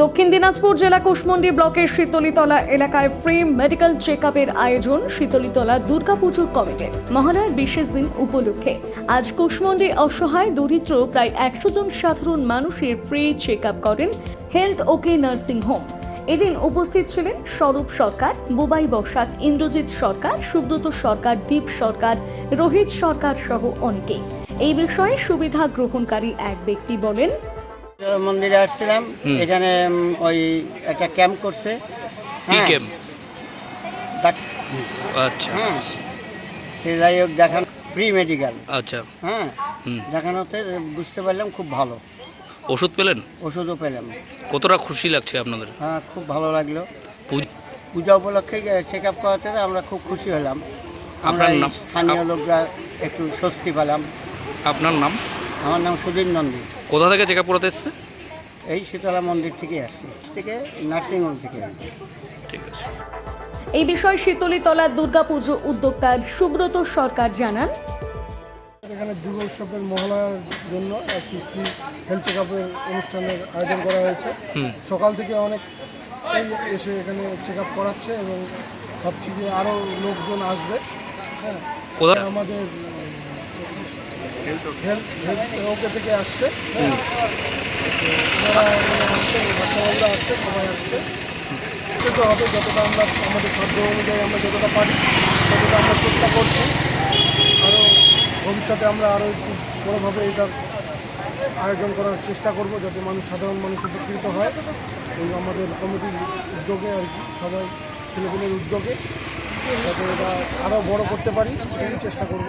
দক্ষিণ দিনাজপুর জেলা কুশমন্ডি ব্লকের শীতলীতলা এলাকায় ফ্রি মেডিকেল চেক আয়োজন শীতলীতলা দুর্গাপুজোর কমিটির মহালয়ার বিশেষ দিন উপলক্ষে। আজ কুশমন্ডি অসহায়, দরিদ্র প্রায় একশো জন সাধারণ মানুষের ফ্রি চেক করেন হেলথ ওকে নার্সিং হোম। এদিন উপস্থিত ছিলেন স্বরূপ সরকার, বুবাই বসাক, ইন্দ্রজিৎ সরকার, সুব্রত সরকার, দীপ সরকার, রোহিত সরকার সহ অনেকেই। এই বিষয়ে সুবিধা গ্রহণকারী এক ব্যক্তি বলেন মন্দিরে আসছিলাম। এখানে ওই একটা ক্যাম্প করছে। হ্যাঁ, ক্যাম্প আচ্ছা। হ্যাঁ। সে যাই হোক দেখানো ফ্রি মেডিকেল আচ্ছা। হ্যাঁ। দেখানোতে বুঝতে পারলাম খুব ভালো। ওষুধ পেলেন? ওষুধও পেলাম। কতটা খুশি লাগছে আপনাদের? হ্যাঁ খুব ভালো লাগল। পূজা উপলক্ষে চেক আপ করাতে আমরা খুব খুশি হলাম। আমরা আপনার নাম? স্থানীয় লোকরা একটু স্বস্তি পেলাম। আপনার নাম? আমার নাম সুধীর নন্দী। কোথা থেকে চেক আপ করাতে এসছে? এই শীতলা মন্দির থেকে আসছি। থেকে নার্সিংহোম থেকে। ঠিক আছে। এই বিষয়ে শীতলীতলা দুর্গাপুজো উদ্যোক্তা সুব্রত সরকার জানান। এখানে দুর্গা উৎসবের মহলার জন্য একটি ফ্রি হেলথ চেক আপের অনুষ্ঠানের আয়োজন করা হয়েছে। সকাল থেকে অনেক এসে এখানে চেক আপ করাচ্ছে এবং ভাবছি যে আরও লোকজন আসবে। হ্যাঁ। আমাদের হেলথ হেলথ ওকে থেকে আসছে। আসছে বাচ্চাবাবুরা আসছে সবাই আসছে। তো হবে যতটা আমরা আমাদের সাধ্য অনুযায়ী আমরা যতটা পারি ততটা আমরা চেষ্টা করছি। আরও ভবিষ্যতে আমরা আরও একটু বড়োভাবে এটার আয়োজন করার চেষ্টা করব যাতে মানুষ সাধারণ মানুষ উপকৃত হয়। এবং আমাদের কমিটির উদ্যোগে আর কি সবাই ছেলেপেলের উদ্যোগে যাতে এটা আরও বড় করতে পারি এই চেষ্টা করব।